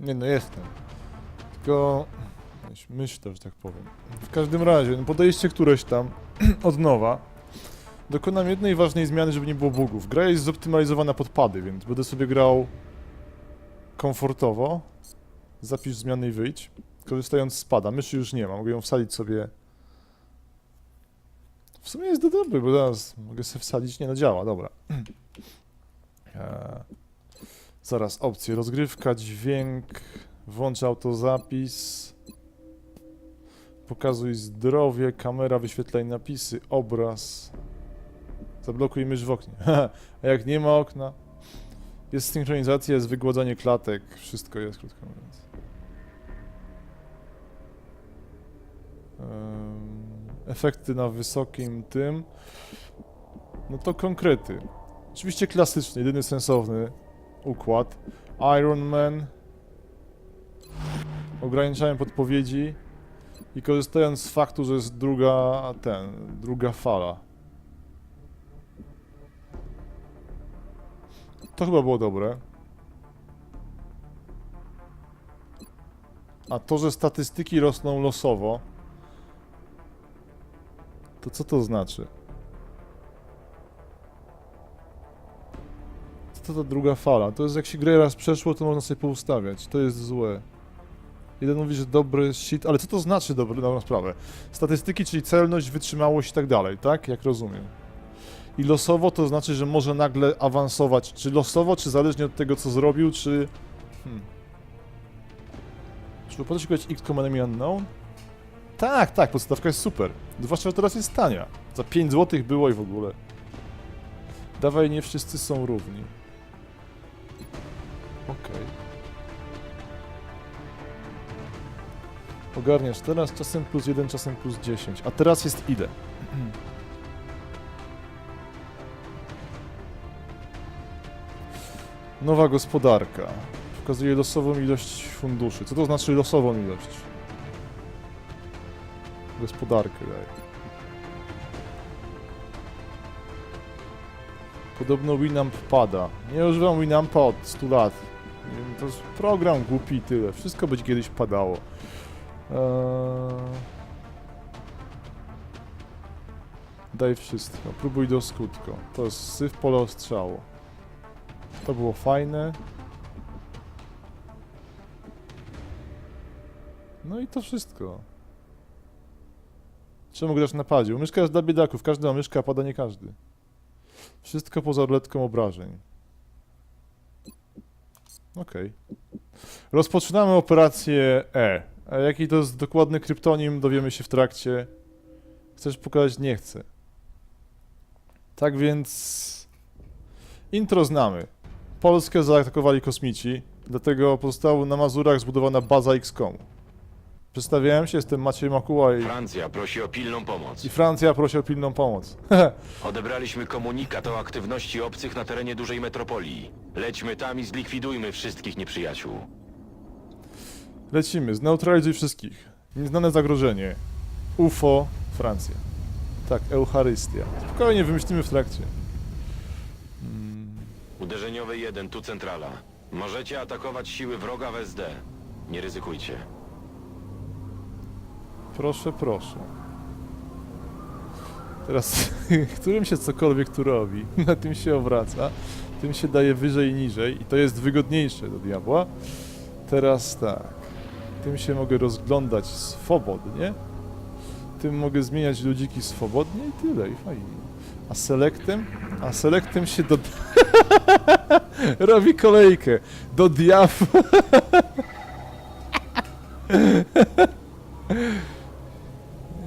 Nie no, jestem. Tylko... Myśl że tak powiem. W każdym razie, no podejście któreś tam od nowa. Dokonam jednej ważnej zmiany, żeby nie było bugów. Gra jest zoptymalizowana pod pady, więc będę sobie grał komfortowo. Zapisz zmiany i wyjdź. Korzystając z pada. Myszy już nie ma, mogę ją wsadzić sobie... W sumie jest to dobry, bo zaraz mogę sobie wsadzić... Nie no, działa, dobra. Eee, Zaraz, opcje. Rozgrywka, dźwięk, włącz autozapis, pokazuj zdrowie, kamera, wyświetlaj napisy, obraz. Zablokuj mysz w oknie. A jak nie ma okna? Jest synchronizacja, jest wygładzanie klatek, wszystko jest, krótko mówiąc. Em, Efekty na wysokim tym. No to konkrety. Oczywiście klasyczny, jedyny sensowny układ. Iron Man. Ograniczałem podpowiedzi i korzystając z faktu, że jest druga, ten, druga fala. To chyba było dobre. A to, że statystyki rosną losowo, to co to znaczy? Co to ta druga fala? To jest jak się grę raz przeszło, to można sobie poustawiać. To jest złe. Jeden mówi, że dobry shit, ale co to znaczy dobry, dobrą sprawę? Statystyki, czyli celność, wytrzymałość i tak dalej, tak? Jak rozumiem. I losowo to znaczy, że może nagle awansować. Czy losowo, czy zależnie od tego, co zrobił, czy... Hmm. Czy opłaca się X Enemy Unknown? Tak, tak, podstawka jest super. Zwłaszcza, że teraz jest tania. Za 5 zł było i w ogóle. Dawaj, nie wszyscy są równi. Okej. Ogarniasz teraz czasem plus 1, czasem plus 10. A teraz jest ile? Nowa gospodarka. Pokazuje losową ilość funduszy. Co to znaczy losową ilość? Gospodarkę daje. Podobno Winamp pada. Nie używam Winampa od 100 lat. To jest program głupi i tyle. Wszystko będzie kiedyś padało. Eee... Daj wszystko. Próbuj do skutku. To jest syf pole ostrzało. To było fajne. No i to wszystko. Czemu grasz na padzie? Myszka jest dla biedaków. Każdy ma myszkę, a pada nie każdy. Wszystko poza ruletką obrażeń. Okej. Rozpoczynamy operację E. A jaki to jest dokładny kryptonim, dowiemy się w trakcie. Chcesz pokazać? Nie chcę. Tak więc... Intro znamy. Polskę zaatakowali kosmici, dlatego pozostała na Mazurach zbudowana baza XCOM. Przedstawiałem się, jestem Maciej Makuła i, Francja prosi o pilną pomoc. i Francja prosi o pilną pomoc. Odebraliśmy komunikat o aktywności obcych na terenie dużej metropolii. Lećmy tam i zlikwidujmy wszystkich nieprzyjaciół. Lecimy, zneutralizuj wszystkich. Nieznane zagrożenie. UFO, Francja. Tak, Eucharystia. Spokojnie, wymyślimy w trakcie. Uderzeniowy 1, tu centrala. Możecie atakować siły wroga w SD. Nie ryzykujcie. Proszę, proszę. Teraz, którym się cokolwiek tu robi, na tym się obraca, tym się daje wyżej i niżej i to jest wygodniejsze do diabła. Teraz tak, tym się mogę rozglądać swobodnie, tym mogę zmieniać ludziki swobodnie i tyle, i fajnie. A selektem? A selektem się do... robi kolejkę do diabła.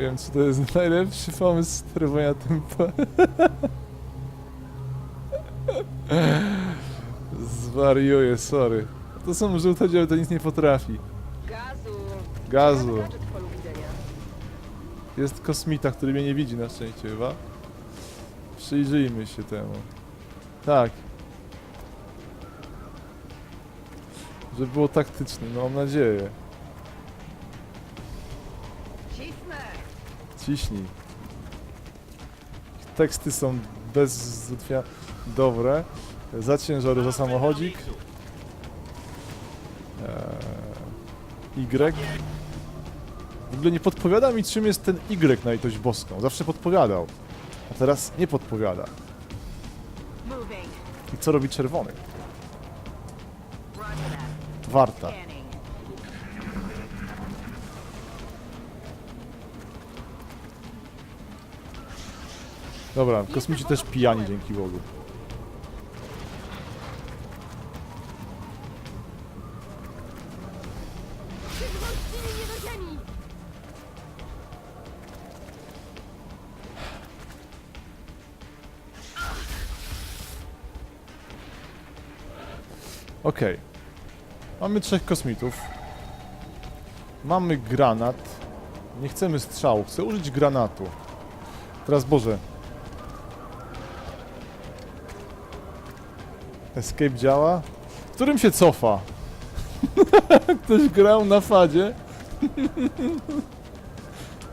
Nie wiem, czy to jest najlepszy pomysł sterowania tym. Zwariuję, sorry. To są żółte dzieły, to nic nie potrafi. Gazu! Gazu. Jest kosmita, który mnie nie widzi na szczęście chyba. Przyjrzyjmy się temu. Tak. Żeby było taktyczne, no mam nadzieję. Cisnę! Ciśnij. teksty są bez zwątpienia dobre. Za za samochodzik. Eee, y. W ogóle nie podpowiada mi, czym jest ten Y na litość boską. Zawsze podpowiadał. A teraz nie podpowiada. I co robi czerwony? Warta. Dobra, kosmici też pijani dzięki Bogu. Okej. Mamy trzech kosmitów. Mamy granat. Nie chcemy strzału, chcę użyć granatu. Teraz Boże. Escape działa? Którym się cofa? Ktoś grał na fadzie?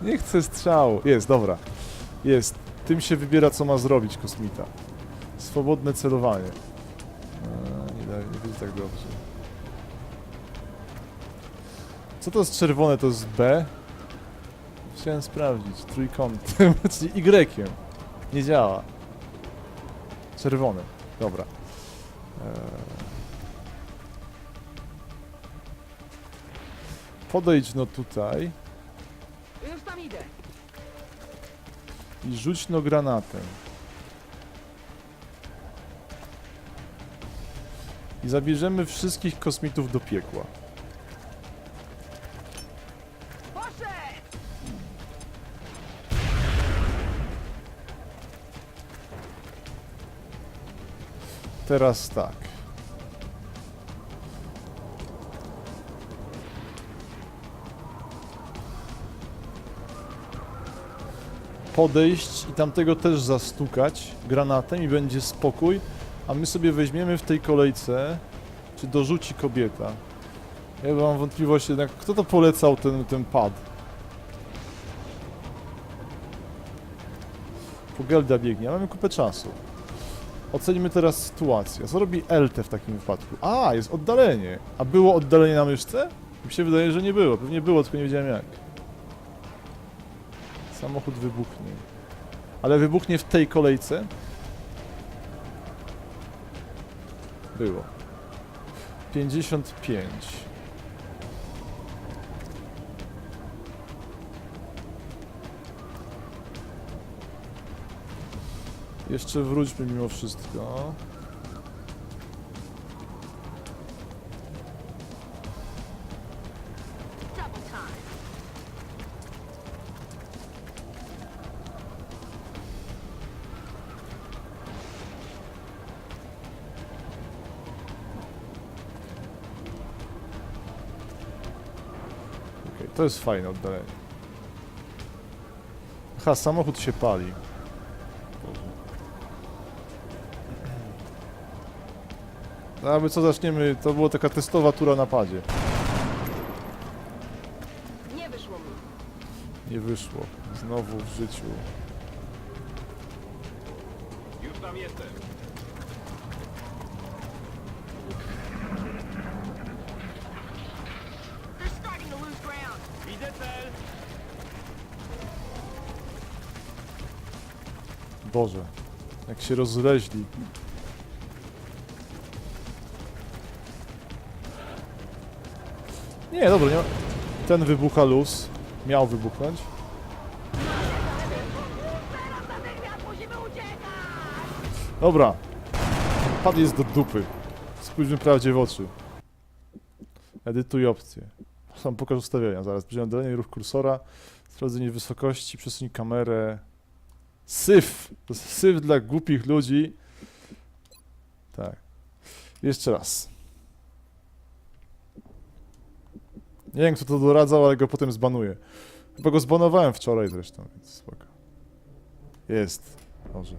Nie chcę strzału. Jest, dobra. Jest. Tym się wybiera, co ma zrobić kosmita. Swobodne celowanie. Eee, nie, da, nie będzie tak dobrze. Co to jest czerwone? To jest B? Chciałem sprawdzić. Trójkątem, czyli Y. Nie działa. Czerwone. Dobra. Eee. Podejdź no tutaj Już tam idę. i rzuć no granatem. I zabierzemy wszystkich kosmitów do piekła. Teraz tak. Podejść i tamtego też zastukać granatem i będzie spokój, a my sobie weźmiemy w tej kolejce, czy dorzuci kobieta. Ja mam wątpliwość jednak, kto to polecał ten, ten pad? Pogelda biegnie, mamy kupę czasu. Ocenimy teraz sytuację. Co robi LT w takim wypadku? A, jest oddalenie. A było oddalenie na myszce? Mi się wydaje, że nie było. Pewnie było, tylko nie wiedziałem jak. Samochód wybuchnie. Ale wybuchnie w tej kolejce? Było. 55. Jeszcze wróćmy mimo wszystko. To jest fajne oddalenie. Aha, samochód się pali. No, aby co zaczniemy, to była taka testowa tura na padzie. Nie wyszło mi. Nie wyszło. Znowu w życiu. Już tam jestem. They're starting to lose ground. Widzę cel. Boże. Jak się rozleźli. Nie, dobra, nie ma... Ten wybucha luz. Miał wybuchnąć. Dobra. Pad jest do dupy. Spójrzmy prawdzie w oczy. Edytuj opcje. Sam pokaż ustawienia zaraz. Będzie oddalenie ruch kursora, sprawdzenie wysokości, przesuń kamerę. Syf! To jest syf dla głupich ludzi. Tak. Jeszcze raz. Nie wiem kto to doradzał, ale go potem zbanuję. Chyba go zbanowałem wczoraj zresztą, więc spoko. Jest. Dobrze.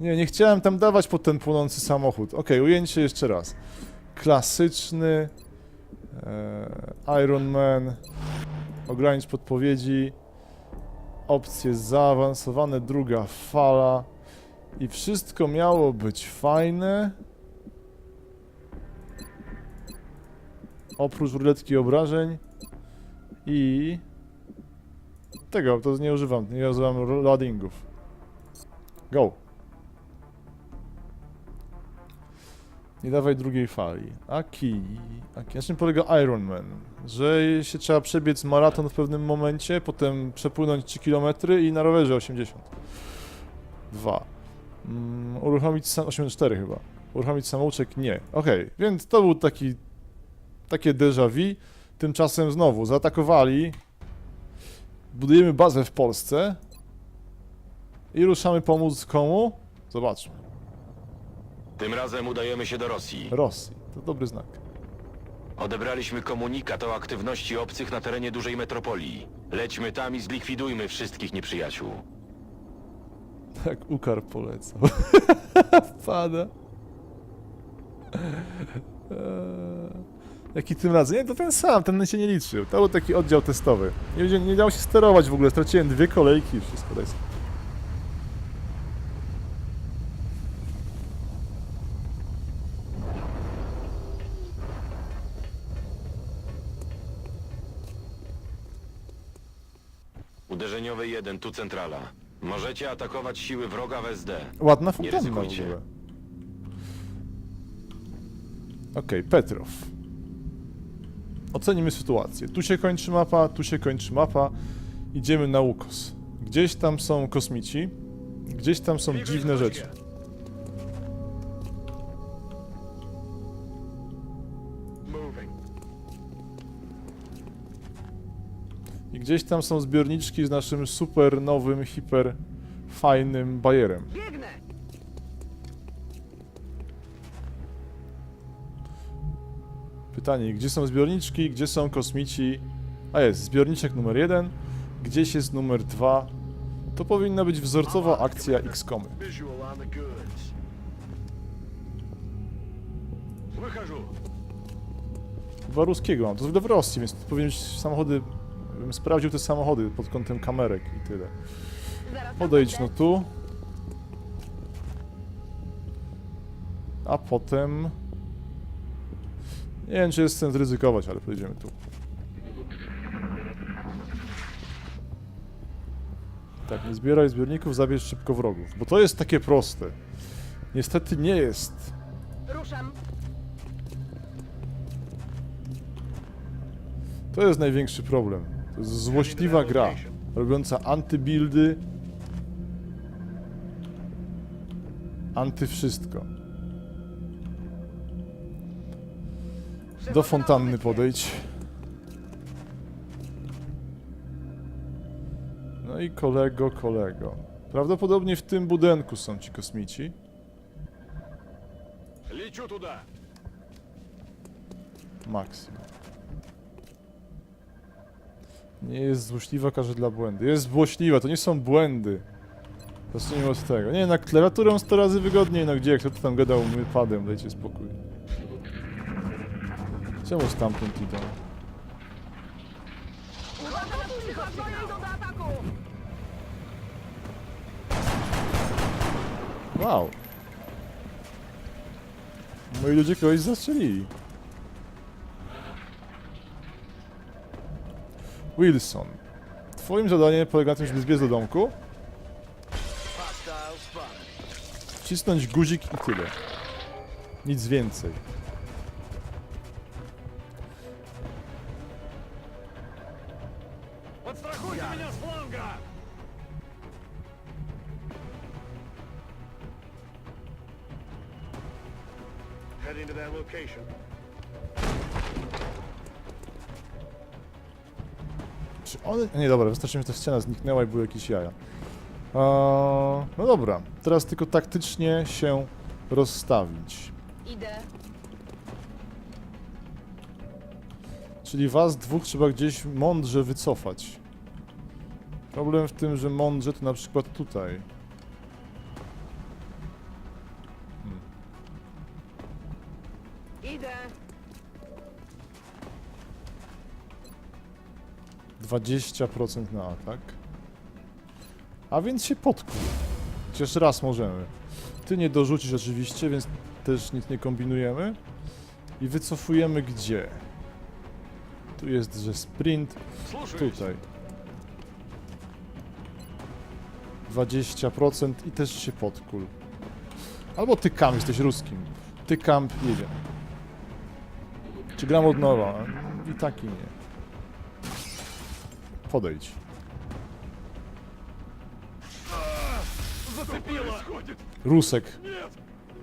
Nie, nie chciałem tam dawać pod ten płonący samochód. Okej, ujęcie jeszcze raz. Klasyczny. E, Iron Man. Ogranicz podpowiedzi. Opcje zaawansowane, druga fala. I wszystko miało być fajne. Oprócz ruletki obrażeń. I... Tego, to nie używam, nie używam loadingów. Go. Nie dawaj drugiej fali. Aki. Aki. Na czym polega Iron Man? Że się trzeba przebiec maraton w pewnym momencie, potem przepłynąć 3 km i na rowerze 80. 2. Mm, uruchomić sam... 84 chyba. Uruchomić samouczek? Nie. Okej, więc to był taki... Takie déjà vu. Tymczasem znowu zaatakowali. Budujemy bazę w Polsce. I ruszamy pomóc komu? Zobaczmy. Tym razem udajemy się do Rosji. Rosji. To dobry znak. Odebraliśmy komunikat o aktywności obcych na terenie dużej metropolii. Lećmy tam i zlikwidujmy wszystkich nieprzyjaciół. Tak Ukar polecał. Pada. Eee, Jaki tym razem? Nie, to ten sam, ten się nie liczył. To był taki oddział testowy. Nie, nie dało się sterować w ogóle, straciłem dwie kolejki i wszystko spokój. Uderzeniowy 1, tu centrala. Możecie atakować siły wroga w SD. Ładna fontanna w ryzykujcie. ogóle. Okej, Petrow. Ocenimy sytuację. Tu się kończy mapa, tu się kończy mapa. Idziemy na Ukos. Gdzieś tam są kosmici, gdzieś tam są dziwne rzeczy. I gdzieś tam są zbiorniczki z naszym super nowym, hiper fajnym bajerem. pytanie, gdzie są zbiorniczki, gdzie są kosmici? A jest, zbiorniczek numer jeden, gdzieś jest numer dwa. To powinna być wzorcowa akcja X-Komy. Chyba ruskiego mam, to w Rosji, więc powinien być samochody... bym sprawdził te samochody pod kątem kamerek i tyle. Podejdź no tu. A potem... Nie wiem, czy jest sens ryzykować, ale pojedziemy tu. Tak, nie zbieraj zbiorników, zabierz szybko wrogów. Bo to jest takie proste. Niestety nie jest. Ruszam. To jest największy problem. To jest złośliwa gra, robiąca antybuildy, anty Do fontanny podejdź. No i kolego, kolego. Prawdopodobnie w tym budynku są ci kosmici. Лечу туда. Maksimum. Nie jest złośliwa, każe dla błędy. Jest złośliwa, to nie są błędy. Zacznijmy od tego. Nie, na klawiaturą 100 razy wygodniej, no gdzie, kto tu tam gadał padem, dajcie spokój. Czemu stamtąd idą? Uwaga! Wow. Moi ludzie kogoś zastrzelili. Wilson. Twoim zadaniem polega na tym, żeby zbiec do domku, wcisnąć guzik i tyle. Nic więcej. Czy one... Nie, dobra, wystarczy, że ta ściana zniknęła i były jakieś jaja. Eee, no dobra, teraz tylko taktycznie się rozstawić. Idę. Czyli was dwóch trzeba gdzieś mądrze wycofać. Problem w tym, że mądrze to na przykład tutaj. 20% na atak. A więc się podkuł. Chociaż raz możemy. Ty nie dorzucisz oczywiście, więc też nic nie kombinujemy. I wycofujemy gdzie? Tu jest, że sprint. Tutaj. 20% i też się podkul. Albo ty kam, jesteś ruskim. Ty kamp, nie wiem. Czy gram od nowa? I taki nie. Podejdź. Зацепило! Происходит! Rusek. Нет!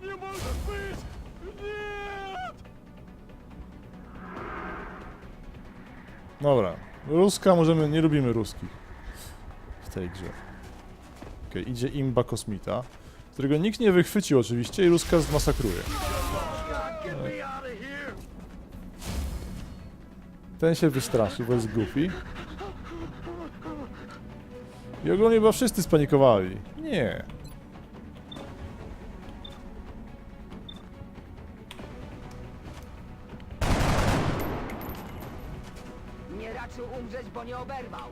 Не может быть! Нет! Dobra. Ruska możemy, nie lubimy ruskich. W tej grze. Okej, idzie imba kosmita, którego nikt nie wychwycił oczywiście i Ruska zmasakruje. Get me out of here! Ten się wystraszył, bo jest głupi. I ogólnie chyba wszyscy spanikowali. Nie. Nie raczył umrzeć, bo nie oberwał.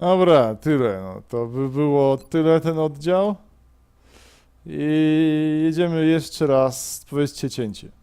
Dobra, tyle. No, to by było tyle ten oddział. I jedziemy jeszcze raz. Powiedzcie cięcie.